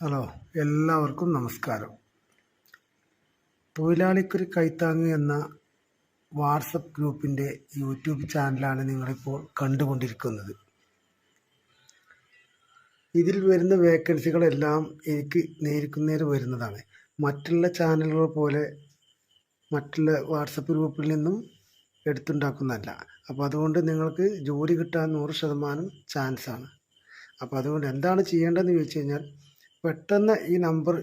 Hello എല്ലാവർക്കും നമസ്കാരം. തൊഴിലാളിക്കൊരു കൈത്താങ്ങ് എന്ന വാട്സപ്പ് ഗ്രൂപ്പിന്റെ യൂട്യൂബ് ചാനലാണ് നിങ്ങളിപ്പോൾ കണ്ടുകൊണ്ടിരിക്കുന്നത്. ഇതിൽ വരുന്ന വേക്കൻസികളെല്ലാം എനിക്ക് നേരിക്കുന്നേരം വരുന്നതാണ്. മറ്റുള്ള ചാനലുകൾ പോലെ മറ്റുള്ള വാട്സപ്പ് ഗ്രൂപ്പിൽ നിന്നും എടുത്തുണ്ടാക്കുന്നതല്ല. അപ്പോൾ അതുകൊണ്ട് നിങ്ങൾക്ക് ജോലി കിട്ടാൻ നൂറ് ശതമാനം ചാൻസാണ്. അപ്പോൾ അതുകൊണ്ട് എന്താണ് ചെയ്യേണ്ടതെന്ന് ചോദിച്ചു കഴിഞ്ഞാൽ പെട്ടെന്ന് ഈ നമ്പർ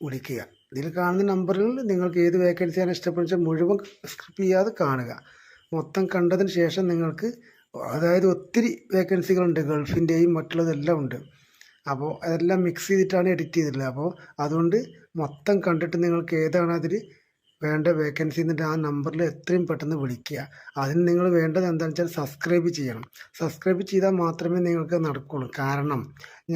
വിളിക്കുക. ഇതിൽ കാണുന്ന നമ്പറിൽ നിങ്ങൾക്ക് ഏത് വേക്കൻസിയാണ് ഇഷ്ടപ്പെടുന്നത് മുഴുവൻ സ്ക്രിപ്പ് ചെയ്യാതെ കാണുക. മൊത്തം കണ്ടതിന് ശേഷം നിങ്ങൾക്ക് അതായത് ഒത്തിരി വേക്കൻസികളുണ്ട് ഗൾഫിന്റെയും മറ്റുള്ളതെല്ലാം ഉണ്ട്. അപ്പോൾ അതെല്ലാം മിക്സ് ചെയ്തിട്ടാണ് എഡിറ്റ് ചെയ്തിട്ടുള്ളത്. അപ്പോൾ അതുകൊണ്ട് മൊത്തം കണ്ടിട്ട് നിങ്ങൾക്ക് ഏതാണ് അതിൽ വേണ്ട വേക്കൻസി എന്നിട്ട് ആ നമ്പറിൽ എത്രയും പെട്ടെന്ന് വിളിക്കുക. അതിന് നിങ്ങൾ വേണ്ടത് എന്താണെന്ന് വെച്ചാൽ സബ്സ്ക്രൈബ് ചെയ്യണം. സബ്സ്ക്രൈബ് ചെയ്താൽ മാത്രമേ നിങ്ങൾക്ക് നടക്കുള്ളൂ. കാരണം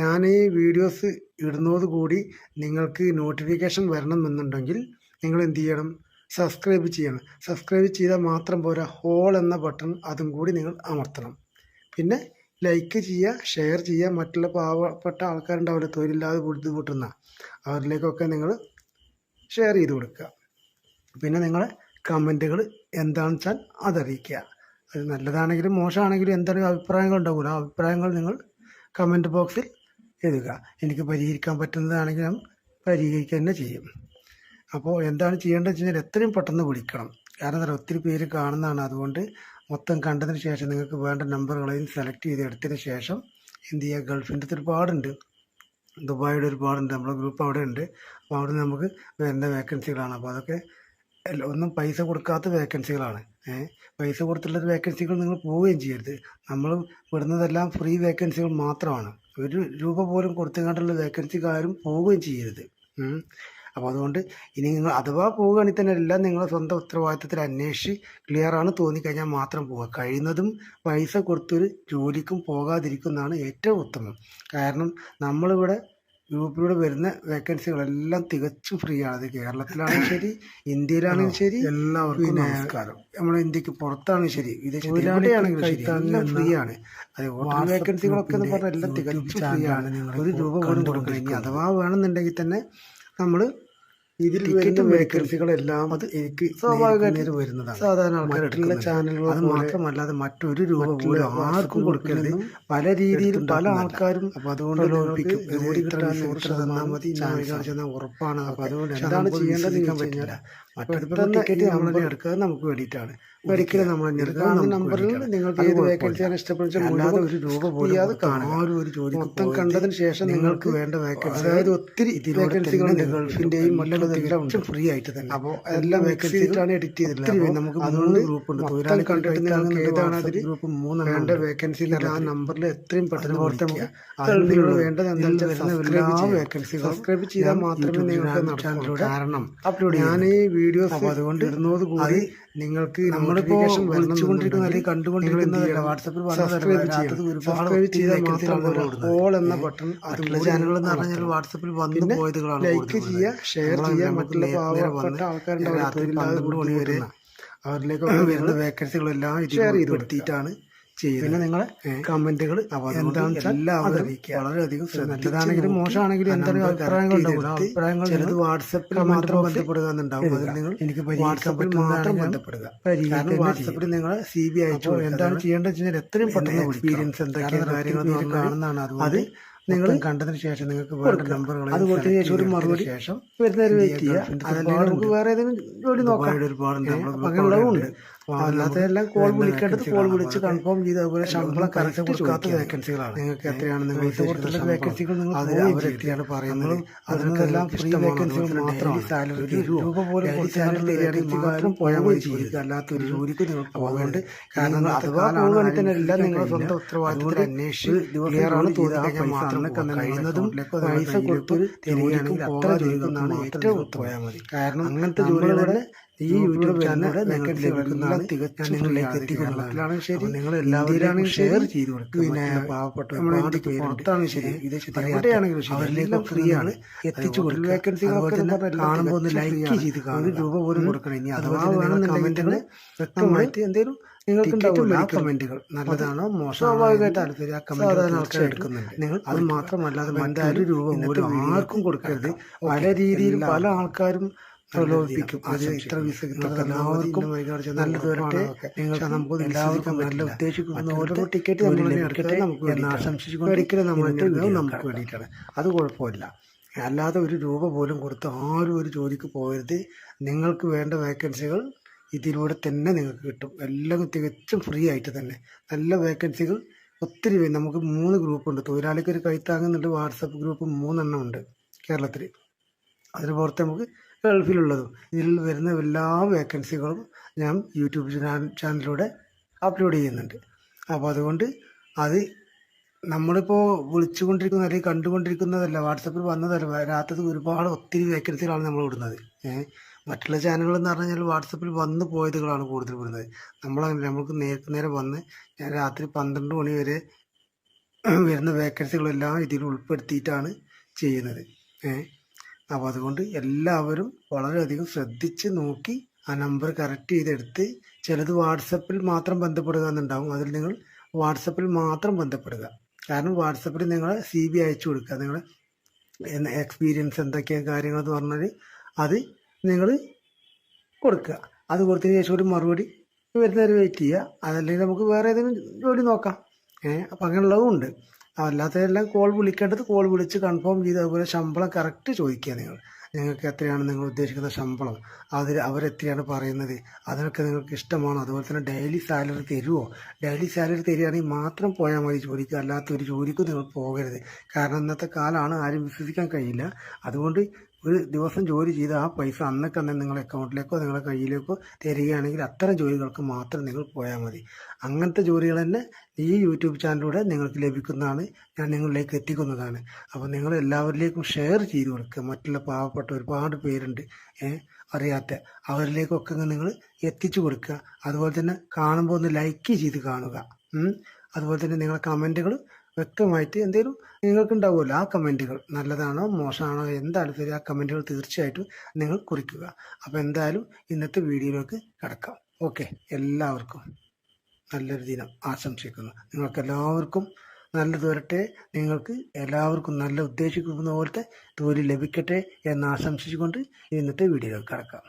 ഞാൻ ഈ വീഡിയോസ് ഇടുന്നത് കൂടി നിങ്ങൾക്ക് നോട്ടിഫിക്കേഷൻ വരണമെന്നുണ്ടെങ്കിൽ നിങ്ങൾ എന്ത് ചെയ്യണം? സബ്സ്ക്രൈബ് ചെയ്യണം. സബ്സ്ക്രൈബ് ചെയ്താൽ മാത്രം പോരാ. ഹോൾ എന്ന ബട്ടൺ അതും കൂടി നിങ്ങൾ അമർത്തണം. പിന്നെ ലൈക്ക് ചെയ്യുക ഷെയർ ചെയ്യുക. മറ്റുള്ള പാവപ്പെട്ട ആൾക്കാരുണ്ടാവില്ല തൊഴിലില്ലാതെ ബുദ്ധിമുട്ടുന്ന അവരിലേക്കൊക്കെ നിങ്ങൾ ഷെയർ ചെയ്ത് കൊടുക്കുക. പിന്നെ നിങ്ങളെ കമന്റുകൾ എന്താണെന്ന് വെച്ചാൽ അതറിയിക്കുക. അത് നല്ലതാണെങ്കിലും മോശമാണെങ്കിലും എന്തെങ്കിലും അഭിപ്രായങ്ങൾ ഉണ്ടാവില്ല ആ അഭിപ്രായങ്ങൾ നിങ്ങൾ കമന്റ് ബോക്സിൽ എഴുതുക. എനിക്ക് പരിഹരിക്കാൻ പറ്റുന്നതാണെങ്കിൽ ഞാൻ പരിഹരിക്കുക തന്നെ ചെയ്യും. അപ്പോൾ എന്താണ് ചെയ്യേണ്ടത് വെച്ച് കഴിഞ്ഞാൽ എത്രയും പെട്ടെന്ന് വിളിക്കണം. കാരണം എന്താ ഒത്തിരി പേര് കാണുന്നതാണ്. അതുകൊണ്ട് മൊത്തം കണ്ടതിന് ശേഷം നിങ്ങൾക്ക് വേണ്ട നമ്പറുകളെയും സെലക്ട് ചെയ്ത് എടുത്തതിന് ശേഷം എന്ത് ചെയ്യുക ഗൾഫിന്റെ ഒരുപാടുണ്ട്. ദുബായിയുടെ ഒരുപാടുണ്ട് നമ്മുടെ ഗ്രൂപ്പ് അവിടെ ഉണ്ട് അപ്പോൾ അവിടെ നമുക്ക് വരുന്ന വേക്കൻസികളാണ്. അപ്പോൾ അതൊക്കെ അല്ല ഒന്നും പൈസ കൊടുക്കാത്ത വേക്കൻസികളാണ് പൈസ കൊടുത്തുള്ള വേക്കൻസികൾ നിങ്ങൾ പോവുകയും ചെയ്യരുത്. നമ്മൾ വിടുന്നതെല്ലാം ഫ്രീ വേക്കൻസികൾ മാത്രമാണ്. ഒരു രൂപ പോലും കൊടുത്തുകൊണ്ടുള്ള വേക്കൻസിക്കാരും പോവുകയും ചെയ്യരുത്. അപ്പോൾ അതുകൊണ്ട് ഇനി നിങ്ങൾ അഥവാ പോവുകയാണെങ്കിൽ തന്നെ എല്ലാം നിങ്ങളെ സ്വന്തം ഉത്തരവാദിത്തത്തിൽ അന്വേഷിച്ച് ക്ലിയറാണ് തോന്നിക്കഴിഞ്ഞാൽ മാത്രം പോവുക. കഴിയുന്നതും പൈസ കൊടുത്തൊരു ജോലിക്കും പോകാതിരിക്കുന്നതാണ് ഏറ്റവും ഉത്തമം. കാരണം നമ്മളിവിടെ ഗ്രൂപ്പിലൂടെ വരുന്ന വേക്കൻസികളെല്ലാം തികച്ചും ഫ്രീ ആണ് അത് കേരളത്തിലാണെങ്കിലും ശരി ഇന്ത്യയിലാണെങ്കിലും ശരി എല്ലാവർക്കും നമസ്കാരം. നമ്മുടെ ഇന്ത്യയ്ക്ക് പുറത്താണെങ്കിലും ശരി വിദേശത്തിലാണെങ്കിലും ശരി എല്ലാം ഫ്രീ ആണ് അത് ഓട്ടർ വേക്കൻസികളൊക്കെ എന്ന് പറഞ്ഞാൽ എല്ലാം തികച്ചും ഫ്രീ ആണ് ഒരു രൂപ പോലും കൊടുക്കണമെങ്കിൽ അഥവാ വേണമെന്നുണ്ടെങ്കിൽ തന്നെ നമ്മൾ ഇതിൽ വരുന്ന വേക്കൻസികളെല്ലാം അത് എനിക്ക് സ്വാഭാവികമായിട്ട് വരുന്നതാണ്. സാധാരണ മറ്റുള്ള ചാനലുകൾ അത് മാത്രമല്ലാതെ മറ്റൊരു രൂപ പോലും ആർക്കും കൊടുക്കരുത്. പല രീതിയിൽ പല ആൾക്കാരും അതുകൊണ്ട് നിങ്ങൾക്ക് ജോലി കിട്ടാൻ നൂറ് ശതമാനം മതി ഉറപ്പാണ്. അപ്പൊ അതുകൊണ്ട് എന്താണ് ചെയ്യേണ്ടത് മറ്റൊരു ടിക്കറ്റ് നമ്മൾ എടുക്കുക നമുക്ക് വേണ്ടിയിട്ടാണ്. ഒരിക്കലും നമ്മൾ നമ്പറിൽ നിങ്ങൾക്ക് ഏത് വേക്കൻസിയാണ് ഇഷ്ടപ്പെടുന്നത് അല്ലാതെ ഒരു രൂപ പോലും കാണുക. ആരും ഒരു ജോലി മൊത്തം കണ്ടതിന് ശേഷം നിങ്ങൾക്ക് വേണ്ട വേക്കൻസി അതായത് ഒത്തിരി വേക്കൻസികളുണ്ട് മറ്റുള്ളതെല്ലാം ഫ്രീ ആയിട്ട് തന്നെ. അപ്പോൾ എല്ലാം വേക്കൻസിയിട്ടാണ് എഡിറ്റ് ചെയ്തിട്ടുള്ളത്. നമുക്ക് മൂന്ന് ഗ്രൂപ്പ് ഉണ്ട്. തൊഴിലാളി കണ്ടിട്ട് നിങ്ങൾക്ക് ഏതാണ് അതിൽ ഗ്രൂപ്പ് മൂന്ന് വേണ്ട വേക്കൻസിയിൽ ആ നമ്പറിൽ എത്രയും പെട്ടെന്ന് നിങ്ങൾ വേണ്ടത് എന്താ എല്ലാ വേക്കൻസി സബ്സ്ക്രൈബ് ചെയ്താൽ മാത്രമേ നിങ്ങൾക്ക് കാരണം അപ്ലോഡ് ഞാൻ ഈ വീഡിയോസ് അതുകൊണ്ട് ഇടുന്നത് കൂടി നിങ്ങൾക്ക് നമ്മളിപ്പോ വിളിച്ചുകൊണ്ടിരിക്കുന്ന അല്ലെങ്കിൽ കണ്ടുകൊണ്ടിരിക്കുന്ന വാട്സപ്പിൽ സബ്സ്ക്രൈബ് ചെയ്താൽ ഓൾ എന്ന ബട്ടൺ അതുള്ള ചാനലുകൾ എന്ന് പറഞ്ഞാൽ വാട്സപ്പിൽ വന്നു പോയതുകളാണ് ലൈക്ക് ചെയ്യുക ഷെയർ ചെയ്യുക മറ്റുള്ള പാവപ്പെട്ട ആൾക്കാരുണ്ടാവും അവരിലേക്കൊക്കെ വരുന്ന വേക്കൻസികളെല്ലാം ഷെയർ ചെയ്ത് കൊടുത്തിട്ടാണ് ചെയ്യുന്നത് പിന്നെ നിങ്ങളെ കമന്റുകൾ എന്താണെന്ന് എല്ലാവരും വളരെയധികം നല്ലതാണെങ്കിലും മോശമാണെങ്കിലും എന്തെങ്കിലും അഭിപ്രായങ്ങൾ ഉണ്ടാവും ആ അഭിപ്രായങ്ങൾ ചിലത് വാട്സപ്പിൽ മാത്രം ബന്ധപ്പെടുക എന്നുണ്ടാവും അതിൽ നിങ്ങൾ എനിക്ക് വാട്സപ്പിൽ മാത്രം ബന്ധപ്പെടുക. കാരണം വാട്സപ്പിൽ നിങ്ങൾ സി ബി അയച്ചു എന്താണ് ചെയ്യേണ്ടത് വെച്ചാൽ എത്രയും പെട്ടെന്ന് എക്സ്പീരിയൻസ് എന്തൊക്കെയാണ് കാര്യങ്ങൾ കാണുന്നതാണ് അത് നിങ്ങൾ കണ്ടതിന് ശേഷം നിങ്ങൾക്ക് വേണ്ട നമ്പറുകൾ അത് കൊടുത്തതിന് ശേഷം ഒരു മറുപടി ശേഷം വരുന്നവരെ വെയിറ്റ് ചെയ്യുക. അതല്ലെങ്കിൽ നമുക്ക് വേറെ ഏതെങ്കിലും ജോലി നോക്കാം. ഒരുപാടുണ്ട് അങ്ങനെയുള്ളതുണ്ട് അല്ലാത്തതെല്ലാം കോൾ വിളിക്കേണ്ടത് കോൾ വിളിച്ച് കൺഫേം ചെയ്ത് അതുപോലെ ശമ്പളം കറക്റ്റ് കൊടുക്കാത്ത വേക്കൻസികളാണ് നിങ്ങൾക്ക് എത്രയാണ് നിങ്ങൾ കൊടുത്തുള്ള വേക്കൻസികൾ നിങ്ങൾ അവരെത്തിയാണ് പറയുന്നത്. അതിനെല്ലാം ഫ്രീ വേക്കൻസികൾ മാത്രമാണ്. സാലറി രൂപ പോലും മാത്രം പോയാൽ മതി. ജോലിക്ക് അല്ലാത്ത ഒരു ജോലിക്ക് നിങ്ങൾക്ക് പോകേണ്ട കാരണം അഥവാ പോകുകയാണെങ്കിൽ തന്നെ എല്ലാം നിങ്ങളുടെ സ്വന്തം ഉത്തരവാദിത്തത്തിൽ അന്വേഷിച്ച് ക്ലിയർ ആണ് തോന്നിക്കഴിഞ്ഞാൽ മാത്രം കഴിയുന്നതും പൈസ കൊടുത്തൊരു തരികയാണെങ്കിൽ പോകാതിരിക്കുന്നതാണ് ഏറ്റവും പോയാൽ മതി കാരണം അങ്ങനത്തെ ജോലികളുടെ ഈ യൂട്യൂബ് ചാനലിലൂടെ നിങ്ങൾക്ക് ലഭിക്കുന്നതാണ് തികച്ചും നിങ്ങളിലേക്ക് എത്തിക്കുന്നതാണ് ശരി. നിങ്ങൾ എല്ലാവരും ഷെയർ ചെയ്ത് കൊടുക്കുക പിന്നെ പാവപ്പെട്ട നമ്മുടെ പുറത്താണ് ശരി. ഇത് എവിടെയാണെങ്കിലും ശരി അവരിലേക്ക് ഫ്രീ ആണ്. എത്തിച്ചു കൊടുക്കുക. വേക്കൻസികളൊക്കെ കാണുമ്പോൾ ഒന്ന് ലൈക്ക് ചെയ്ത് കാണുക. രൂപ പോലും കൊടുക്കണം. ഇനി അഥവാ വ്യക്തമായിട്ട് എന്തെങ്കിലും നിങ്ങൾക്ക് ടിക്കറ്റ് ഉണ്ടാവുമല്ലോ ആ മേടിക്കണം. കമന്റുകൾ നല്ലതാണോ മോശമാണോ സ്വാഭാവികമായിട്ടും താല്പര്യം ആ കമന്റ് എടുക്കുന്നുണ്ട്. നിങ്ങൾ അത് മാത്രമല്ല മാത്രമല്ലാതെ മറ്റൊരു രൂപ പോലും ആർക്കും കൊടുക്കരുത്. കിടക്കാം. പല രീതിയിൽ പല ആൾക്കാരും പ്രലോഭിപ്പിക്കും. അത്. ഇത്ര നിങ്ങൾക്ക് എല്ലാവർക്കും നല്ലത് വരട്ടെ നിങ്ങൾക്ക് നമുക്ക് എല്ലാവർക്കും നല്ല. ഉദ്ദേശിക്കുന്ന ഓരോ ടിക്കറ്റ് നമ്മൾ എടുക്കട്ടെ നമുക്ക് വേണ്ടിയിട്ടാണ്. ആശംസിച്ചുകൊണ്ട് ഒരിക്കലും വീഡിയോ നമുക്ക്. വേണ്ടിയിട്ടാണ്. അത് കുഴപ്പമില്ല. അല്ലാതെ ഒരു രൂപ പോലും കൊടുത്ത് ആരും ഒരു ജോലിക്ക് പോകരുത്. നിങ്ങൾക്ക് വേണ്ട വേക്കൻസികൾ ഇതിലൂടെ തന്നെ നിങ്ങൾക്ക് കിട്ടും. എല്ലാം തികച്ചും ഫ്രീ ആയിട്ട് തന്നെ. നല്ല വേക്കൻസികൾ ഒത്തിരി നമുക്ക് മൂന്ന് ഗ്രൂപ്പുണ്ട് തൊഴിലാളിക്ക് ഒരു കൈത്താങ്ങുന്നുണ്ട് വാട്സപ്പ് ഗ്രൂപ്പ് മൂന്നെണ്ണം ഉണ്ട് കേരളത്തിൽ അതിന് പുറത്ത് നമുക്ക് ഗൾഫിലുള്ളതും ഇതിൽ വരുന്ന എല്ലാ വേക്കൻസികളും ഞാൻ യൂട്യൂബ് ചാനലിലൂടെ അപ്ലോഡ് ചെയ്യുന്നുണ്ട്. അപ്പോൾ അതുകൊണ്ട് അത് നമ്മളിപ്പോൾ വിളിച്ചുകൊണ്ടിരിക്കുന്ന അല്ലെങ്കിൽ കണ്ടുകൊണ്ടിരിക്കുന്നതല്ല വാട്സപ്പിൽ വന്നതല്ല രാത്രി ഒരുപാട് ഒത്തിരി വേക്കൻസികളാണ് നമ്മൾ വിടുന്നത്. മറ്റുള്ള ചാനലുകൾ എന്ന് പറഞ്ഞു കഴിഞ്ഞാൽ വാട്സപ്പിൽ വന്ന് പോയതുകളാണ് കൂടുതൽ വിടുന്നത്. നമ്മളങ്ങനെ നമുക്ക് നേരത്തെ നേരെ വന്ന് ഞാൻ രാത്രി പന്ത്രണ്ട് മണി വരെ വരുന്ന വേക്കൻസികളെല്ലാം ഇതിൽ ഉൾപ്പെടുത്തിയിട്ടാണ് ചെയ്യുന്നത്. ഏഹ് അപ്പോൾ അതുകൊണ്ട് എല്ലാവരും വളരെയധികം ശ്രദ്ധിച്ച് നോക്കി ആ നമ്പർ കറക്റ്റ് ചെയ്തെടുത്ത് ചിലത് വാട്സപ്പിൽ മാത്രം ബന്ധപ്പെടുക എന്നുണ്ടാവും. അതിൽ നിങ്ങൾ വാട്സപ്പിൽ മാത്രം ബന്ധപ്പെടുക. കാരണം വാട്സപ്പിൽ നിങ്ങൾ സി ബി അയച്ചു കൊടുക്കുക. നിങ്ങൾ എക്സ്പീരിയൻസ് എന്തൊക്കെയാണ് കാര്യങ്ങളെന്ന് പറഞ്ഞാൽ അത് നിങ്ങൾ കൊടുക്കുക. അത് കൊടുത്തതിന് ശേഷം ഒരു മറുപടി വരുന്നവരെ വെയിറ്റ് ചെയ്യുക. അതല്ലെങ്കിൽ നമുക്ക് വേറെ ഏതെങ്കിലും ജോലി നോക്കാം. ഏഹ് അപ്പം അങ്ങനെയുള്ളതും ഉണ്ട്. അല്ലാത്തതെല്ലാം കോൾ വിളിക്കേണ്ടത് കോൾ വിളിച്ച് കൺഫേം ചെയ്ത് അതുപോലെ ശമ്പളം കറക്റ്റ് ചോദിക്കുക നിങ്ങൾ. നിങ്ങൾക്ക് എത്രയാണ് നിങ്ങൾ ഉദ്ദേശിക്കുന്ന ശമ്പളം? അതിൽ അവരെത്രയാണ് പറയുന്നത്? അതിനൊക്കെ നിങ്ങൾക്ക് ഇഷ്ടമാണോ? അതുപോലെ തന്നെ ഡെയിലി സാലറി തരുമോ ഡെയിലി സാലറി തരികയാണെങ്കിൽ മാത്രം പോയാൽ മതി ജോലിക്ക്. അല്ലാത്ത ഒരു ജോലിക്കും നിങ്ങൾ പോകരുത്. കാരണം ഇന്നത്തെ കാലമാണ് ആരും വിശ്വസിക്കാൻ കഴിയില്ല. അതുകൊണ്ട് ഒരു ദിവസം ജോലി ചെയ്ത് ആ പൈസ അന്നൊക്കെ തന്നെ നിങ്ങളുടെ അക്കൗണ്ടിലേക്കോ നിങ്ങളുടെ കയ്യിലേക്കോ തരികയാണെങ്കിൽ അത്തരം ജോലികൾക്ക് മാത്രം നിങ്ങൾ പോയാൽ മതി. അങ്ങനത്തെ ജോലികൾ തന്നെ ഈ യൂട്യൂബ് ചാനലിലൂടെ നിങ്ങൾക്ക് ലഭിക്കുന്നതാണ്. ഞാൻ നിങ്ങളിലേക്ക് എത്തിക്കുന്നതാണ്. അപ്പോൾ നിങ്ങൾ എല്ലാവരിലേക്കും ഷെയർ ചെയ്ത് കൊടുക്കുക. മറ്റുള്ള പാവപ്പെട്ട ഒരുപാട് പേരുണ്ട് അറിയാത്ത. അവരിലേക്കൊക്കെ നിങ്ങൾ എത്തിച്ചു കൊടുക്കുക. അതുപോലെ തന്നെ കാണുമ്പോൾ ഒന്ന് ലൈക്ക് ചെയ്ത് കാണുക. അതുപോലെ തന്നെ നിങ്ങളുടെ കമന്റുകൾ വ്യക്തമായിട്ട് എന്തെങ്കിലും നിങ്ങൾക്കുണ്ടാവുമല്ലോ ആ കമന്റുകൾ. നല്ലതാണോ മോശമാണോ എന്താണ് ആ കമന്റുകൾ തീർച്ചയായിട്ടും നിങ്ങൾ കുറിക്കുക. അപ്പോൾ എന്തായാലും ഇന്നത്തെ വീഡിയോയിലേക്ക് കിടക്കാം. ഓക്കെ. എല്ലാവർക്കും നല്ലൊരു ദിനം ആശംസിക്കുന്നു. നിങ്ങൾക്ക് എല്ലാവർക്കും നല്ലത് വരട്ടെ. നിങ്ങൾക്ക് എല്ലാവർക്കും നല്ല ഉദ്ദേശിക്കുന്ന പോലത്തെ തൊഴിൽ ലഭിക്കട്ടെ എന്ന് ആശംസിച്ചുകൊണ്ട് ഇന്നത്തെ വീഡിയോയിലേക്ക് കിടക്കാം.